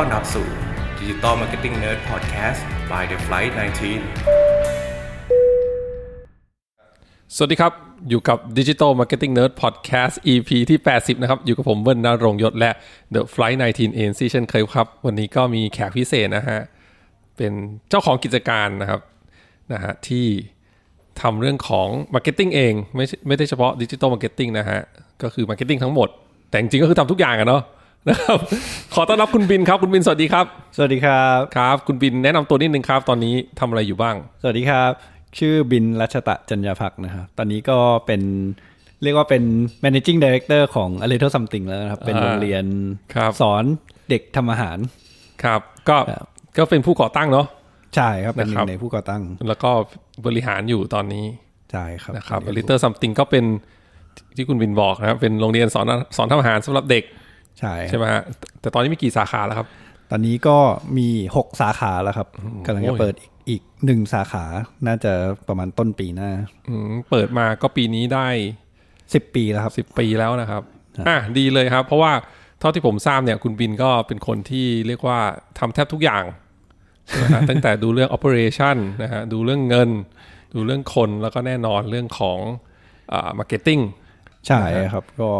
ต้อนรับสู่ Digital Marketing Nerd Podcast by The Flight 19 สวัสดีครับ อยู่กับ Digital Marketing Nerd Podcast EP ที่ 80 นะครับ อยู่กับผมเบิ้ลนรงยศและ The Flight 19 ANC เช่นเคยครับ วันนี้ก็มีแขกพิเศษนะฮะ เป็นเจ้าของกิจการนะครับนะฮะที่ทำเรื่องของ Marketing เอง ไม่ไม่ได้เฉพาะ Digital Marketing นะฮะ ก็คือ Marketing ทั้งหมด แต่จริงๆก็คือทำทุกอย่างอะเนาะ นะครับขอต้อนรับคุณบินครับ คุณบินสวัสดีครับ สวัสดีครับครับ คุณบินแนะนำตัวนิดนึงครับ ตอนนี้ทำอะไรอยู่บ้าง สวัสดีครับ ชื่อบินรัชตะจัญญาภักดิ์นะครับตอนนี้ก็เป็นเรียกว่าเป็น managing director ของ a little something แล้วนะครับ เป็นโรงเรียนครับสอนเด็กทำอาหาร ครับ ก็ครับก็เป็นผู้ก่อตั้งเนาะใช่ครับ เป็นหนึ่นะครับงในผู้ก่อตั้ง แล้วก็บริหารอยู่ตอนนี้ ใช่ครับนะครับเป็น Little Something ก็เป็นที่คุณบินบอกนะครับ เป็นโรงเรียนสอนสอนทำอาหารสำหรับเด็ก ใช่ใช่ไหมฮะแต่แต่ตอนนี้มีกี่สาขาแล้วครับ ตอนนี้ก็มี 6 สาขาแล้วครับกำลังจะโอ้ยเปิดอีกอีกหนึ่งสาขาน่าจะประมาณต้นปีหน้าอืมเปิดมาก็ปีนี้ได้ 10 ปีแล้วครับสิบปีแล้วนะครับอะดีเลยครับ เพราะว่าเท่าที่ผมทราบเนี่ยคุณบินก็เป็นคนที่เรียกว่าทำแทบทุกอย่างใช่ไหมฮะตั้งแต่ดูเรื่อง operation นะฮะดูเรื่องเงิน ดูเรื่องคนแล้วก็แน่นอนเรื่องของอ่า marketing ใช่ครับ ก็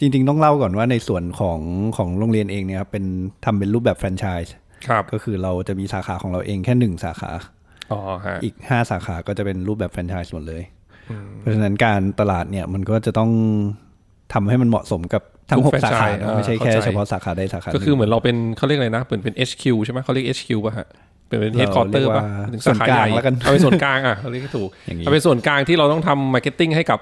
จริงๆ ต้องเล่าก่อนว่าในส่วนของของโรงเรียนเองเนี่ยครับเป็นทำเป็นรูปแบบแฟรนไชส์ครับก็คือเราจะมีสาขาของเราเองแค่หนึ่งสาขาอ๋อฮะอีก5สาขาก็จะเป็นรูปแบบแฟรนไชส์หมดเลย เพราะฉะนั้นการตลาดเนี่ยมันก็จะต้องทำให้มันเหมาะสมกับทั้งทุก6สาขา franchise เนอะไม่ใช่แค่เข้าใจเฉพาะสาขาใดสาขาหก็นึ่งคือเหมือนเราเป็นเขาเรียกอะไรนะเป็นเป็น HQ ใช่ไหมเขาเรียก HQ ป่ะฮะเป็นเป็นเรา headquarter เรียกว่าป่ะถึงส่วนกลางใหญ่แล้วกันเอาเป็นส่วนกลางอะเขาเรียกให้ถูกอย่างนี้เอาเป็นส่วนกลางที่เราต้องทำ marketing ให้กับ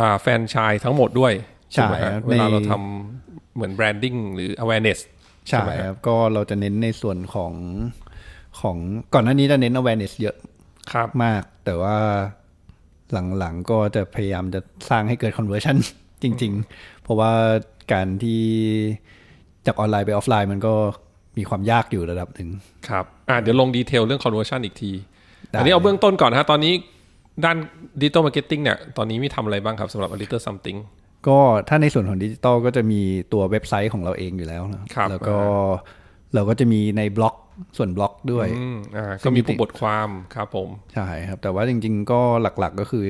อ่าแฟนชายทั้งหมดด้วย ใช่ไหมฮะครับเวลาในเราทำเหมือน branding หรือ awareness ใช่ไหมคฮะรับก็เราจะเน้นในส่วนของของก่อนหน้านี้จะเน้น awareness เยอะครับมาก แต่ว่าหลังๆก็จะพยายามจะสร้างให้เกิด conversion จริง ๆ เพราะว่าการที่จากออนไลน์ไปออฟไลน์มันก็มีความยากอยู่ระดับหนึ่งครับอ่าเดี๋ยวลงดีเทลเรื่อง conversion อีกทีได้อันนี้เอาเบื้องต้นก่อนนะฮะตอนนี้ด้าน digital marketing เนี่ย ตอนนี้มีทำอะไรบ้างครับสำหรับ a little something ก็ถ้าในส่วนของดิจิตอลก็จะมีตัวเว็บไซต์ของเราเองอยู่แล้วนะครับแล้วก็เราก็จะมีในบล็อกส่วนบล็อกด้วยอืมอ่าก็มีผู้บทความครับผม ใช่ครับ แต่ว่าจริง ๆ ก็หลักๆก็คือ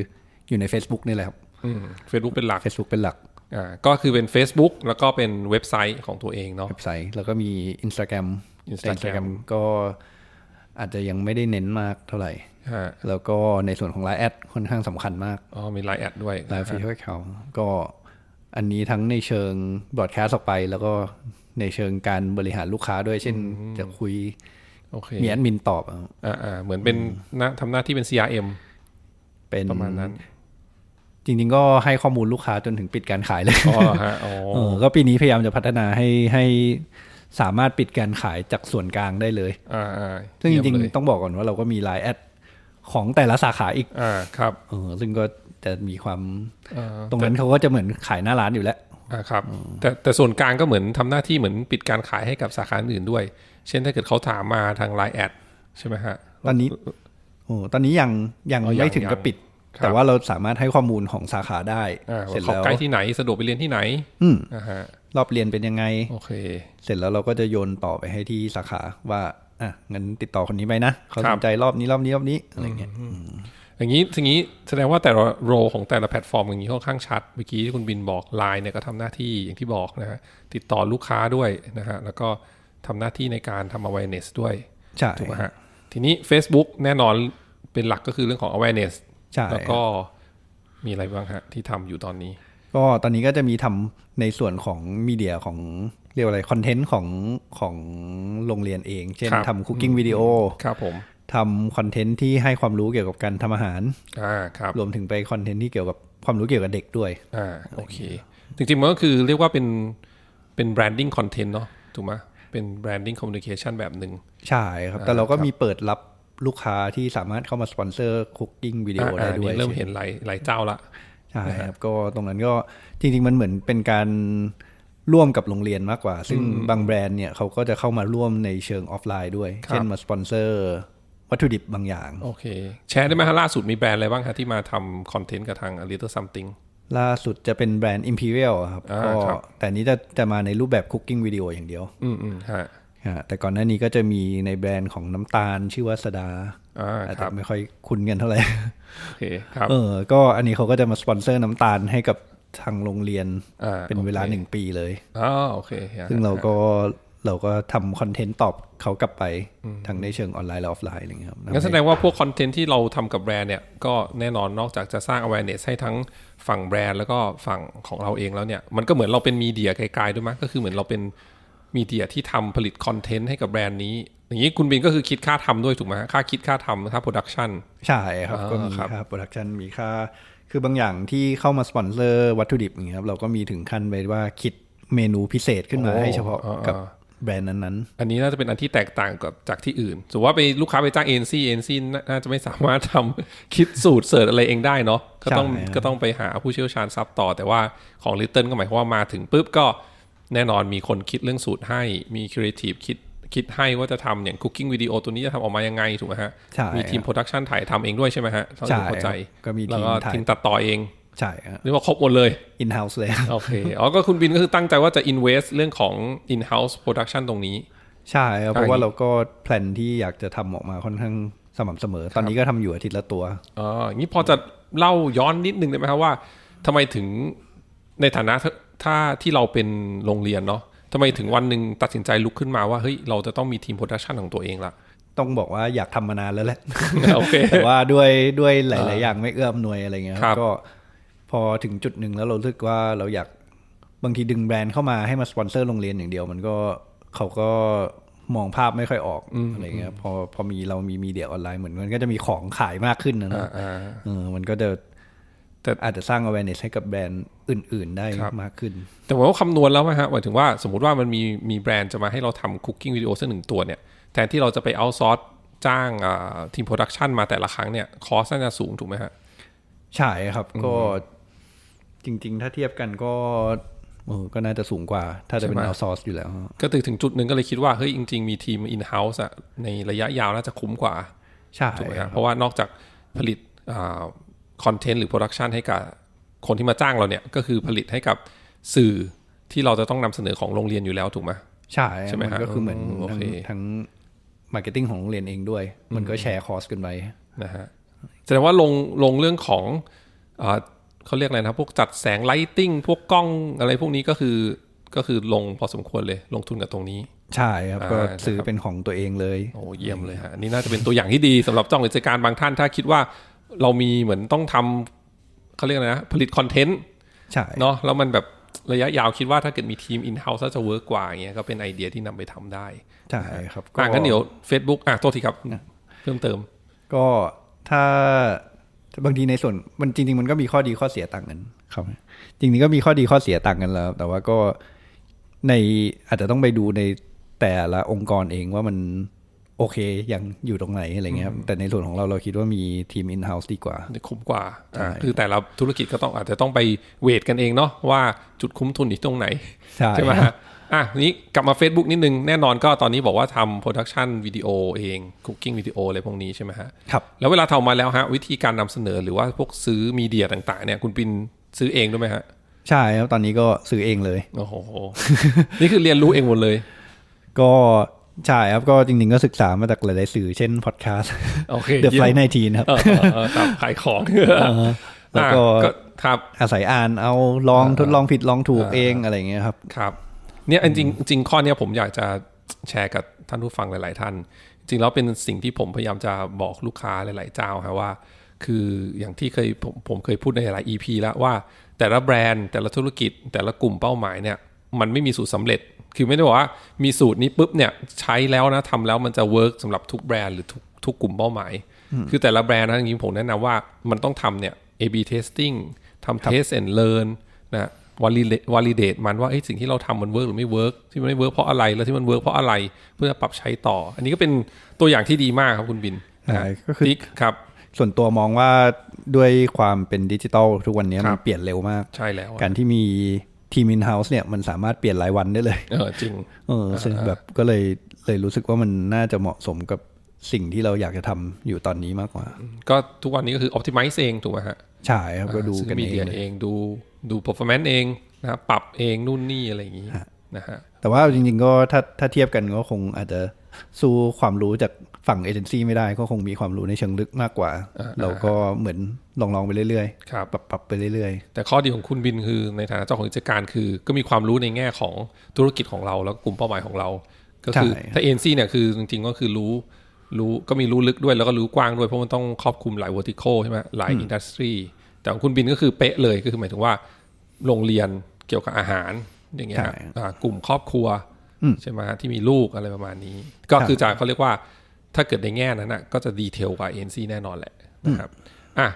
อยู่ใน Facebook นี่แหละครับอืม Facebook เป็นหลัก Facebook เป็นหลักอ่าก็คือเป็น Facebook แล้วก็เป็นเว็บไซต์ของตัวเองเนาะเว็บไซต์แล้วก็มี Instagram แต่ Instagram Instagram ก็อาจจะยังไม่ได้เน้นมากเท่าไหร่ฮะแล้วก็ในส่วนของ Line แอดค่อนข้างสำคัญมากอ๋อมีไลน์แอดด้วย Line Official Account ก็ อันนี้ทั้งในเชิงบ r อ a แคสต์ออกไป แล้วก็ในเชิงการบริหารลูกค้าด้วย เช่นจะคุยโอเคมีแอดมินตอบอะอ่าอ่าเหมือนเป็นหน้าทำหน้าที่เป็น CRM เป็นประมาณนั้น จริง ๆ ก็ให้ข้อมูลลูกค้าจนถึงปิดการขายเลยอ๋อเหรอฮะอ๋อเออก็ปีนี้พยายามจะพัฒนาให้ให้สามารถปิดการขายจากส่วนกลางได้เลย อ่าอ่าซึ่งจริงเยี่ยมเลยๆต้องบอกก่อนว่าเราก็มีไลน์แอด ของแต่ละสาขาอีกอ่าครับเออซึ่งก็จะมีความอ่าตรงนั้นเขาก็จะเหมือนขายหน้าร้านอยู่แล้วอ่าครับแต่แต่ส่วนกลางก็เหมือนทำหน้าที่เหมือนปิดการขายให้กับสาขาอื่นด้วย เช่นถ้าเกิดเขาถามมาทางไลน์แอดใช่ไหมฮะตอนนี้โอ้ตอนนี้ยังยังอ๋อยังไม่ถึงกับยังปิดครับแต่ว่าเราสามารถให้ข้อมูลของสาขาได้อ่าเสร็จเขาแล้วใกล้ที่ไหนสะดวกไปเรียนที่ไหน อืมอ่าฮะรอบเรียนเป็นยังไงโอเค เสร็จแล้วเราก็จะโยนต่อไปให้ที่สาขาว่า อะงั้นติดต่อคนนี้ไปนะเขาครัสบนใจรอบนี้รอบนี้รอบนี้อะไรเงี้ยอย่างนี้อย่างนี้แสดงว่าแต่ละโรของแต่ละแพลตฟอร์มอย่างนี้ค่อนข้างชัดเมื่อกี้ที่คุณบินบอกไลน์เนี่ยก็ทำหน้าที่อย่างที่บอกนะฮะติดต่อลูกค้าด้วยนะฮะแล้วก็ทำหน้าที่ในการทำ awareness ด้วยใช่ถูกไหมฮะทีนี้ Facebook แน่นอนเป็นหลักก็คือเรื่องของ awareness ใช่แล้วก็มีอะไรบ้างฮะที่ทำอยู่ตอนนี้ ก็ตอนนี้ก็จะมีทำในส่วนของมีเดียของ เรียกว่าอะไรคอนเทนต์ของของโรงเรียนเอง เช่นครับทำคุกกิ้งวิดีโอครับผมทำคอนเทนต์ที่ให้ความรู้เกี่ยวกับการทำอาหารอ่าครับรวมถึงไปคอนเทนต์ที่เกี่ยวกับความรู้เกี่ยวกับเด็กด้วยอ่าโอเค จริงๆมันก็คือเรียกว่าเป็นเป็น branding content เนาะถูกไหมเป็น branding communication แบบหนึ่งใช่ครับ แต่เราก็มีเปิดรับลูกค้าที่สามารถเข้ามาสปอนเซอร์คุกกิ้งวิดีโออ่าได้อันด้วยนี้เริ่มเห็นหลายหลายเจ้าละใช่ครับก็ตรงนั้นก็จริง ๆ มันเหมือนเป็นการ ร่วมกับโรงเรียนมากกว่า ซึ่งบางแบรนด์เนี่ยเขาก็จะเข้ามาร่วมในเชิงออฟไลน์ด้วยครับเช่นมาสปอนเซอร์วัตถุดิบบางอย่าง โอเค แชร์ได้ไหมฮะล่าสุดมีแบรนด์อะไรบ้างฮะที่มาทำคอนเทนต์กับทาง a little something ล่าสุดจะเป็นแบรนด์ Imperial ครับอ่าก็ครับแต่อันนี้จะจะมาในรูปแบบคุกกิ้งวิดีโออย่างเดียว อืมอืมฮะฮะแต่ก่อนหน้านี้ก็จะมีในแบรนด์ของน้ำตาลชื่อว่าสดาอ่าอาจครัจะบไม่ค่อยคุ้นกันเท่าไหร่โอเคครับเออก็อันนี้เขาก็จะมาสปอนเซอร์น้ำตาลให้กับ ทางโรงเรียนอ่าเป็นเวลาโอเคหนึ่งปีเลยอ๋อโอเคฮะซึ่งเราก็เราก็ทำคอนเทนต์ตอบเขากลับไปทั้งในเชิงออนไลน์และออฟไลน์อะไรอย่างเงี้ยครับงั้นแสดงว่าพวกคอนเทนต์ที่เราทำกับแบรนด์เนี่ย ก็แน่นอนนอกจากจะสร้าง awareness ให้ทั้งฝั่งแบรนด์แล้วก็ฝั่งของเราเองแล้วเนี่ย มันก็เหมือนเราเป็นมีเดียไกลๆด้วยมั้ยก็คือเหมือนเราเป็นมีเดียที่ทำผลิตคอนเทนต์ให้กับแบรนด์นี้ อย่างนี้คุณบินก็คือคิดค่าทำด้วยถูกไหมฮะค่าคิดค่าทำค่าโปรดักชันใช่ครับอ่าก็มีครับค่าโปรดักชันมีค่า คือบางอย่างที่เข้ามาสปอนเซอร์วัตถุดิบอย่างเงี้ยครับเราก็มีถึงขั้นไปว่าคิดเมนูพิเศษขึ้นมาให้เฉพาะกับแบรนด์นั้นอันนี้น่าจะเป็นอันที่แตกต่างกับจากที่อื่นสมมติว่าไปลูกค้าไปจ้างเอ็นซีเอ็นซีน่าจะไม่สามารถทำคิดสูตรเสิร์ชอะไรเองได้เนาะก็ต้องใช่ครับก็ต้องไปหาผู้เชี่ยวชาญซับต่อ แต่ว่าของ Little ก็หมายความว่ามาถึงปุ๊บก็แน่นอนมีคนคิดเรื่องสูตรให้มีครีเอทีฟคิด คิดให้ว่าจะทำอย่างคุกกิ้งวิดีโอตัวนี้จะทำออกมายังไงถูกไหมฮะใช่มีทีมโปรดักชันถ่ายทำเองด้วยใช่ไหมฮะเท่าที่ผมเข้าใจใช่ครับก็มีแล้วทีมก็ถ่ายทีมตัดต่อเองๆใช่ครับเรียกว่าครบหมดเลย in house เลยโอเคอ๋อก็คุณบินก็คือตั้งใจว่าจะ invest เรื่องของ in house production ตรงนี้ ใช่ครับเพราะอ่าว่าเราก็แพลนที่อยากจะทำออกมาค่อนข้างสม่ำเสมอ ตอนนี้ก็ทำอยู่อาทิตย์ละตัวอ๋ออย่างนี้พอจะเล่าย้อนนิดนึงได้ไหมครับว่าทำไมถึงในฐานะถ้าถ้าที่เราเป็นโรงเรียนเนาะ ทำไมถึงวันหนึ่งตัดสินใจลุกขึ้นมาว่าเฮ้ยเราจะต้องมีทีมโปรดักชันของตัวเองละต้องบอกว่าอยากทำมานานแล้วแหละโอเคแต่ว่าด้วยด้วยหลาย ๆ อย่างไม่เอื้ออำนวยอะไรเงี้ยครับก็พอถึงจุดหนึ่งแล้วเรารู้สึกว่าเราอยากบางทีดึงแบรนด์เข้ามาให้มาสปอนเซอร์โรงเรียนอย่างเดียว มันก็เขาก็มองภาพไม่ค่อยออกอะไรเงี้ยพอพอมีเรามีมีเดียออนไลน์เหมือนมันก็จะมีของขายมากขึ้นนะนะอ่าเออมันก็จะแต่อาจจะสร้าง awareness ให้กับแบรนด์ อื่น ๆ ได้ครับมากขึ้น แต่ผมว่าคำนวณแล้วไหมฮะหมายถึงว่าสมมติว่ามันมีมีแบรนด์จะมาให้เราทำคุกกิ้งวิดีโอสักหนึ่งตัวเนี่ยแทนที่เราจะไปเอาซอร์สจ้างทีมโปรดักชันมาแต่ละครั้งเนี่ยคอสน่าจะสูงถูกไหมฮะใช่ครับก็จริง ๆ ถ้าเทียบกันก็เออก็น่าจะสูงกว่า ถ้าจะเป็นใช่ไหมเอาซอร์สอยู่แล้ว ก็ถึงถึงจุดหนึ่งก็เลยคิดว่า เฮ้ย จริง ๆ มีทีม in house อะในระยะยาวน่าจะคุ้มกว่า ใช่ถูกไหมคครัรับบเพราะว่านอกจากผลิตคอนเทนต์หรือโปรดักชันให้กับ คนที่มาจ้างเราเนี่ยก็คือผลิตให้กับสื่อที่เราจะต้องนำเสนอของโรงเรียนอยู่แล้วถูกไหมใช่ใช่ไหมมันฮะก็คือเหมือนอืมโอทั้งเคทั้งมาร์เก็ตติ้งของโรงเรียนเองด้วย มันก็แชร์คอสกันไปนะฮะแสดงว่าลงลงเรื่องของอ่าเขาเรียกอะไรนะพวกจัดแสงไลติ้งพวกกล้องอะไรพวกนี้ก็คือก็คือลงพอสมควรเลยลงทุนกับตรงนี้ ใช่ครับอ่าก็นะครับซื้อเป็นของตัวเองเลย โอ้เยี่ยมเลยฮะอันนี่น่าจะเป็นตัวอย่างที่ดีสำหรับเจ้ากิจการบางท่านถ้าคิดว่าเรามีเหมือนต้องทำ เขาเรียกอะไรนะ ผลิตคอนเทนต์ใช่เนาะแล้วมันแบบระยะยาวคิดว่าถ้าเกิดมีทีม in house น่าจะเวิร์กกว่าอย่างเงี้ยก็เป็นไอเดียที่นำไปทำได้ใช่ครับอะงั้นเดี๋ยว Facebook อะโทษทีครับ เพิ่มเติม ก็ถ้าบางทีในส่วนมันจริง ๆ มันก็มีข้อดีข้อเสียต่างกันครับจริงๆก็มีข้อดีข้อเสียต่างกันแล้ว แต่ว่าก็ในอาจจะต้องไปดูในแต่ละองค์กรเองว่ามัน โอเค ยังอยู่ตรงไหนอะไรเงี้ยครับแต่ในส่วนของเราเราคิดว่ามีทีม in-house ดีกว่าคุ้มกว่าใช่อ่า คือแต่ละธุรกิจก็ต้องอาจจะต้องไปเวทกันเองเนาะว่าจุดคุ้มทุนอยู่ตรงไหน ใช่ไหมฮะอะนี้กลับมา Facebook นิดนึง แน่นอนก็ตอนนี้บอกว่าทำโปรดักชันวิดีโอเองคุกกิ้งวิดีโออะไรพวกนี้ใช่ไหมฮะครับแล้วเวลาทำมาแล้วฮะวิธีการนำเสนอหรือว่าพวกซื้อมีเดียต่างๆเนี่ยคุณปินซื้อเองด้วยไหมฮะใช่ครับตอนนี้ก็ซื้อเองเลยโอ้โหนี่คือเรียนรู้เองหมดเลย ก็ ใช่ครับ ก็จริงๆก็ศึกษามาจากหลายๆสื่อเช่นพอดแคสต์โอเค The เยี่ยม Flight 19ครับเออเออเออครับขายของแล้วก็อะครับอาศัยอ่านเอาลองทดลองผิดลองถูกเองอะไรเงี้ยครับครับ เนี่ยจริงจริงข้อเนี้ยผมอยากจะแชร์กับท่านผู้ฟังหลาย ๆ ท่าน จริงแล้วเป็นสิ่งที่ผมพยายามจะบอกลูกค้าหลาย ๆ เจ้าครับว่า คืออย่างที่เคยผมผมเคยพูดในหลาย EP แล้วว่า แต่ละแบรนด์แต่ละธุรกิจแต่ละกลุ่มเป้าหมายเนี่ย มันไม่มีสูตรสำเร็จ คือไม่ได้บอกว่ามีสูตรนี้ปุ๊บเนี่ยใช้แล้วนะทำแล้วมันจะเวิร์กสำหรับทุกแบรนด์หรือทุกทุกกลุ่มเป้าหมาย คือแต่ละแบรนด์นะจริงๆผมแนะนำว่ามันต้องทำเนี่ย A/B testing ทำ test and learn นะ validate validate มันว่าเอ้ยสิ่งที่เราทำมันเวิร์กหรือไม่เวิร์กที่มันไม่เวิร์กเพราะอะไรแล้วที่มันเวิร์กเพราะอะไรเพื่อปรับใช้ต่อ อันนี้ก็เป็นตัวอย่างที่ดีมากครับคุณบินใช่ก็คือติ๊กครับ ส่วนตัวมองว่าด้วยความเป็นดิจิตอลทุกวันนี้ครัมันบเปลี่ยนเร็วมากใช่แล้วอะการที่มี ทีม in-house เนี่ยมันสามารถเปลี่ยนรายวันได้เลย เออจริง เออซึ่งแบบก็เลยเลยรู้สึกว่ามันน่าจะเหมาะสมกับสิ่งที่เราอยากจะทำอยู่ตอนนี้มากกว่า ก็ทุกวันนี้ก็คือ optimize เองถูกไหมฮะ ใช่ครับก็ดูซื้อกันมีเอเดียงเลยเองดูดู performance เองนะครับปรับเองนู่นนี่อะไรอย่างนี้นะฮะแต่ว่าจริงๆก็ถ้าถ้าเทียบกันก็คงอาจจะสู้ความรู้จาก ฝั่งเอเจนซี่ไม่ได้ก็คงมีความรู้ในเชิงลึกมากกว่า เราก็เหมือนลองๆไปเรื่อยครับๆปรับปรับไปเรื่อยแต่ข้อดีของคุณบินคือในฐานะเจ้าของกิจการคือ ก็มีความรู้ในแง่ของธุรกิจของเราแล้วก็กลุ่มเป้าหมายของเรา ก็คือใช่ถ้าเอ็นซีเนี่ยคือจริงๆก็คือรู้รู้ก็มีรู้ลึกด้วยแล้วก็รู้กว้างด้วยเพราะมันต้องครอบคลุมหลาย vertical ใช่ไหมหลายอินดัสทรีแต่ของคุณบินก็คือเป๊ะเลยก็คือหมายถึงว่าโรงเรียนเกี่ยวกับอาหารอย่างเงี้ยใช่อ่ากลุ่มครอบครัวใช่ไหมฮะที่มีลูกอะไรประมาณนี้ ก็ใช่คือจะเขาเรียกว่า ถ้าเกิดในแง่นั้นนะก็จะดีเทลกว่า ANC แน่นอนแหละนะครับอะ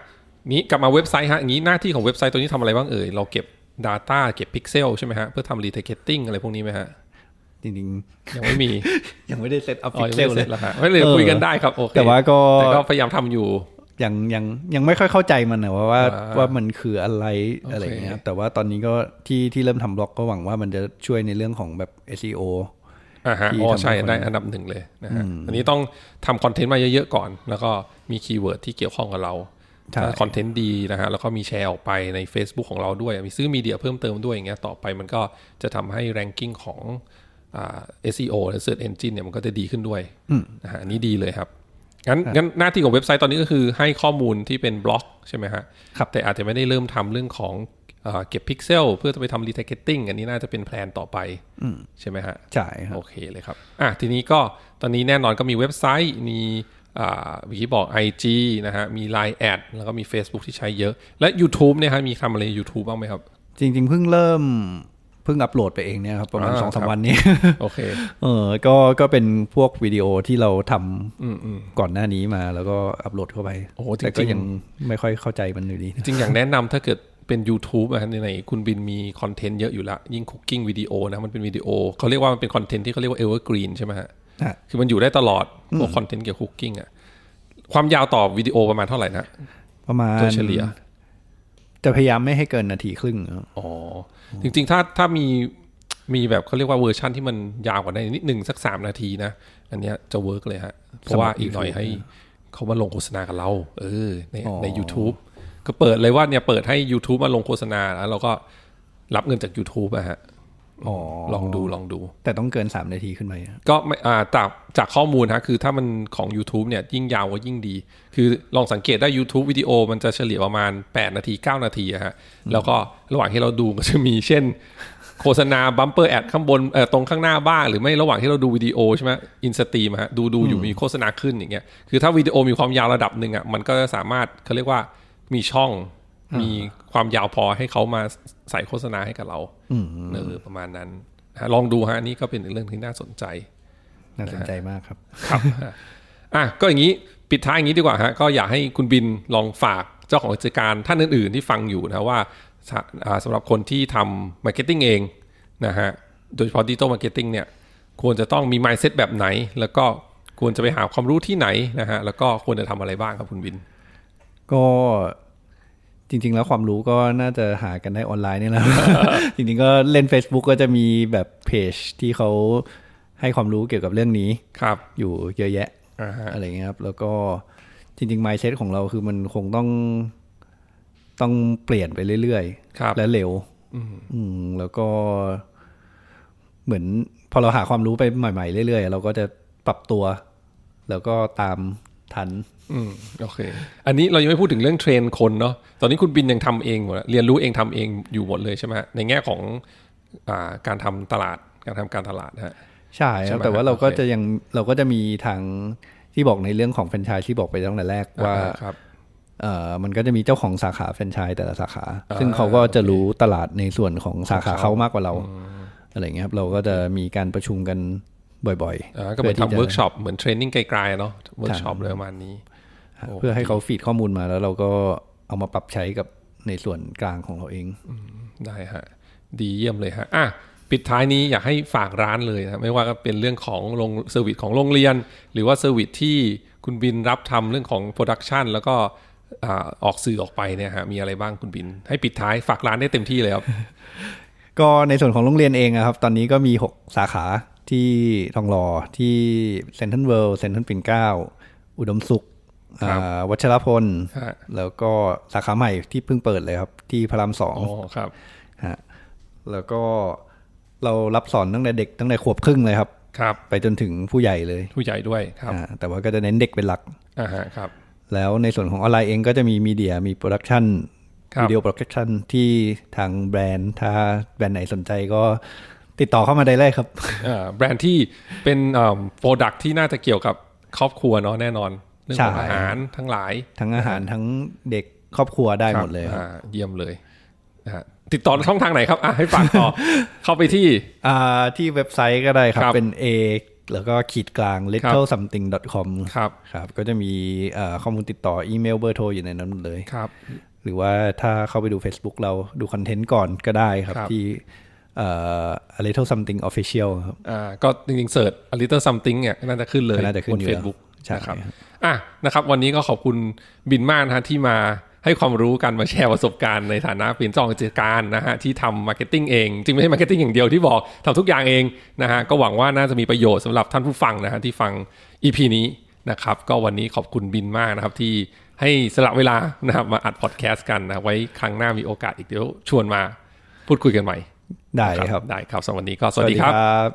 นี้กลับมาเว็บไซต์ฮะอย่างนี้หน้าที่ของเว็บไซต์ตัวนี้ทำอะไรบ้างเอ่ยเราเก็บ Data เก็บพิกเซลใช่ไหมฮะเพื่อทำ retargeting อะไรพวกนี้ไหมฮะๆจริงยังไม่มีๆยังไม่ได้เซตอัพอ๋อพิกยังเซไม่ลเสเลร็ยจแล้วฮะไม่เลยเออคุยกันได้ครับโอเคแต่ว่าก็แต่ก็พยายามทำอยู่ยังยังยังไม่ค่อยเข้าใจมันนะว่าว่าอ่าว่ามันคืออะไรโอเคอะไรอย่างเงี้ยแต่ว่าตอนนี้ก็ที่ที่เริ่มทำบล็อกก็หวังว่ามันจะช่วยในเรื่องของแบบ SEO อ่าฮะที่อ๋อทำให้ใช่คนได้อันดับหนึ่งเลยนะฮะอันนี้ต้องทำคอนเทนต์มาเยอะๆก่อน แล้วก็มีคีย์เวิร์ดที่เกี่ยวข้องกับเราใช่ถ้าคอนเทนต์ดีนะฮะแล้วก็มีแชร์ออกไปใน Facebook ของเราด้วย มีซื้อมีเดียเพิ่มเติมด้วยอย่างเงี้ยต่อไปมันก็จะทำให้ ranking ของอ่า SEO และ Search Engine เนี่ยมันก็จะดีขึ้นด้วยนะฮะอันนี้ดีเลยครับงั้นงั้นหน้าที่ของเว็บไซต์ตอนนี้ก็คือให้ข้อมูลที่เป็นบล็อกใช่ไหมฮะครับแต่อาจจะไม่ได้เริ่มทำเรื่องของอ่า เก็บพิกเซลเพื่อจะไปทำ retargeting อันนี้น่าจะเป็นแพลนต่อไปใช่ไหมฮะใช่ครับโอเคเลยครับอะทีนี้ก็ตอนนี้แน่นอนก็มีเว็บไซต์มีอ่าวิธีบอก IG นะฮะมี Line แอดแล้วก็มี Facebook ที่ใช้เยอะ และ YouTube เนี่ยฮะมีทำอะไรใน YouTube บ้างไหมครับ จริง ๆ เพิ่งเริ่มเพิ่งอัปโหลดไปเองเนี่ยครับประมาณอ่าสองสามครับวันนี้โอเคเออก็ก็เป็นพวกวิดีโอที่เราทำก่อนหน้านี้มาแล้วก็อัปโหลดเข้าไปโอ้โหแต่ก็จริงๆยังไม่ค่อยเข้าใจมันอยู่ดีจริงๆอย่างแนะนำถ้าเกิด เป็น YouTube อะฮะในไหนๆคุณบินมีคอนเทนต์เยอะอยู่ละยิ่งคุกกิ้งวิดีโอนะมันเป็นวิดีโอเขาเรียกว่ามันเป็นคอนเทนต์ที่เขาเรียกว่า evergreen ใช่ไหมฮะฮะคือมันอยู่ได้ตลอดพวกคอนเทนต์เกี่ยวกับคุกกิ้งอะความยาวต่อวิดีโอประมาณเท่าไหร่นะประมาณโดยเฉลี่ยจะพยายามไม่ให้เกินนาทีครึ่งครับอ๋อจริงๆถ้าถ้ามีมีแบบเขาเรียกว่าเวอร์ชันที่มันยาวกว่านั้นนิดหนึ่งสักสามนาทีนะ อันเนี้ยจะเวิร์กเลยฮะ เพราะว่าอีกหน่อยให้เขามาลงโฆษณากับเรา เออในใน YouTube ก็เปิดเลยว่าเนี่ยเปิดให้ YouTube มาลงโฆษณาแล้วเราก็รับเงินจาก YouTube อะฮะอ๋อลองดูลองดู แต่ต้องเกิน 3 นาทีขึ้นไปครับก็ไม่อ่าจากจากข้อมูลฮะคือถ้ามันของ YouTube เนี่ยยิ่งยาวก็ยิ่งดี คือลองสังเกตได้ YouTube วิดีโอมันจะเฉลี่ยประมาณ 8 นาที 9 นาทีอะฮะแล้วก็ระหว่างที่เราดูก็จะมีเช่น โฆษณาบัมเปอร์แอดข้างบนเอ่อตรงข้างหน้าบ้างหรือไม่ระหว่างที่เราดูวิดีโอใช่ไหมอินสตรีมฮะดูดูอยู่มีโฆษณาขึ้นอย่างเงี้ยคือถ้าวิดีโอมีความยาวระดับหนึ่งอะมันก็จะสามารถเขาเรียกว่า มีช่องมีความยาวพอให้เขามาใส่โฆษณาให้กับเราเออประมาณนั้นฮะลองดูฮะอันนี่ก็เป็นเรื่องที่น่าสนใจ น่าสนใจมากครับครับอะก็อย่างนี้ปิดท้ายอย่างนี้ดีกว่าฮะก็อยากให้คุณบินลองฝากเจ้าของกิจการท่านอื่น ๆ ที่ฟังอยู่นะว่าสะอ่าสำหรับคนที่ทำมาร์เก็ตติ้งเองนะฮะโดยเฉพาะดิจิตอลมาร์เก็ตติ้งเนี่ยควรจะต้องมี mindset แบบไหน แล้วก็ควรจะไปหาความรู้ที่ไหนนะฮะแล้วก็ควรจะทำอะไรบ้างครับคุณบิน ก็จริง ๆ แล้วความรู้ก็น่าจะหากันได้ออนไลน์นี่แหละ จริง ๆ ก็เล่น Facebook ก็จะมีแบบเพจที่เขาให้ความรู้เกี่ยวกับเรื่องนี้ครับ อยู่เยอะแยะอ่าฮะอะไรเงี้ยครับ แล้วก็จริงๆ mindset ของเราคือมันคงต้องต้องเปลี่ยนไปเรื่อยครับๆและเร็วอืมแล้วก็เหมือนพอเราหาความรู้ไปใหม่ ๆ เรื่อยๆ เราก็จะปรับตัว แล้วก็ตาม ทัน อืมโอเค อันนี้เรายังไม่พูดถึงเรื่องเทรนคนเนาะตอนนี้คุณบินยังทำเองหมดเรียนรู้เองทำเองอยู่หมดเลยใช่ไหมฮะในแง่ของอ่าการทำตลาดการทำการตลาดนะฮะใช่คใช่รับไหมแต่ว่าเราก็โอเคจะยังเราก็จะมีทางที่บอกในเรื่องของแฟรนไชส์ที่บอกไปตั้งแต่แรกว่าอ่ครับเอ่อมันก็จะมีเจ้าของสาขาแฟรนไชส์แต่ละสาขาอ่าซึ่งเขาก็จะรู้ตลาดในส่วนของสาขาของเขาเขามากกว่าเราอะไรเงี้ยครับเราก็จะมีการประชุมกัน บ่อยอ่าก็เหมือนเพื่อที่ทำจะเวิร์กช็อปเหมือนเทรนนิ่งไกลๆเนาะเวิร์กช็อปเลยประมาณนี้ๆเพื่อให้เขาฟีดข้อมูลมาแล้วเราก็เอามาปรับใช้กับในส่วนกลางของเราเองได้ฮะ ดีเยี่ยมเลยฮะอะปิดท้ายนี้อยากให้ฝากร้านเลยนะไม่ว่าก็เป็นเรื่องของโรงเซอร์วิสของโรงเรียน หรือว่าเซอร์วิสที่คุณบินรับทำเรื่องของโปรดักชันแล้วก็อ่าออกสื่อออกไปเนี่ยฮะมีอะไรบ้างคุณบิน ให้ปิดท้ายฝากร้านได้เต็มที่เลยครับ ก็ในส่วนของโรงเรียนเองอะครับ ตอนนี้ก็มี 6 สาขา ที่ทองหล่อที่เซนทรัลเวิลด์เซนทรัลปิ่นเกล้าอุดมสุขครับอ่าวัชรพลฮะแล้วก็สาขาใหม่ที่เพิ่งเปิดเลยครับ ที่พระรามสองอ๋อครับฮะแล้วก็เรารับสอนตั้งแต่เด็กตั้งแต่ขวบครึ่งเลยครับครับ ไปจนถึงผู้ใหญ่เลย ผู้ใหญ่ด้วยครับอ่าแต่ว่าก็จะเน้นเด็กเป็นหลักอ่าฮะครับ แล้วในส่วนของออนไลน์เองก็จะมีมีเดียมีโปรดักชันครับวิดีโอโปรดักชันที่ทางแบรนด์ ถ้าแบรนด์ไหนสนใจก็ ติดต่อเข้ามาได้เลยครับอ่าแบรนด์ที่เป็นโปรดักที่น่าจะเกี่ยวกับครอบครัวเนาะแน่นอนเรื่องของใช่อาหารทั้งหลาย ทั้งอาหารทั้งเด็กครอบครัวได้หมดเลยครับครับอ่าเยี่ยมเลยนะฮะติดต่อช่องทางไหนครับอะให้ฝากต่อ เข้าไปที่อ่าที่เว็บไซต์ก็ได้ครับครับ เป็น A แล้วก็ขีดกลาง little something com ครับครับ ก็จะมีเอ่อข้อมูลติดต่ออีเมลเบอร์โทรอยู่ในนั้นหมดเลยครับ หรือว่าถ้าเข้าไปดู Facebook เราดูคอนเทนต์ก่อนก็ได้ครับครับที่เอ่อ a little something official ครับอ่าก็จริงๆเสิร์ช a little something เนี่ยน่าจะขึ้นเลยก็น่าจะขึ้นบนอยู่แล้ว Facebook ใช่นะครับครับอะนะครับ วันนี้ก็ขอบคุณบินมากนะฮะที่มาให้ความรู้กันมาแชร์ประสบการณ์ในฐานะเป็นเจ้าของกิจการนะฮะที่ทำมาร์เก็ตติ้งเองจริงไม่ใช่มาร์เก็ตติ้งอย่างเดียวที่บอกทำทุกอย่างเองนะฮะก็หวังว่าน่าจะมีประโยชน์สำหรับท่านผู้ฟังนะฮะที่ฟัง EP นี้นะครับก็วันนี้ขอบคุณบินมากนะครับที่ให้สละเวลานะครับมาอัดพอดแคสต์กันนะไว้ครั้งหน้ามีโอกาสอีกเดี๋ยวชวนมาพูดคุยกันใหม่ ได้ครับ ได้ครับสำหรับวันนี้ก็สวัสดีครับครับ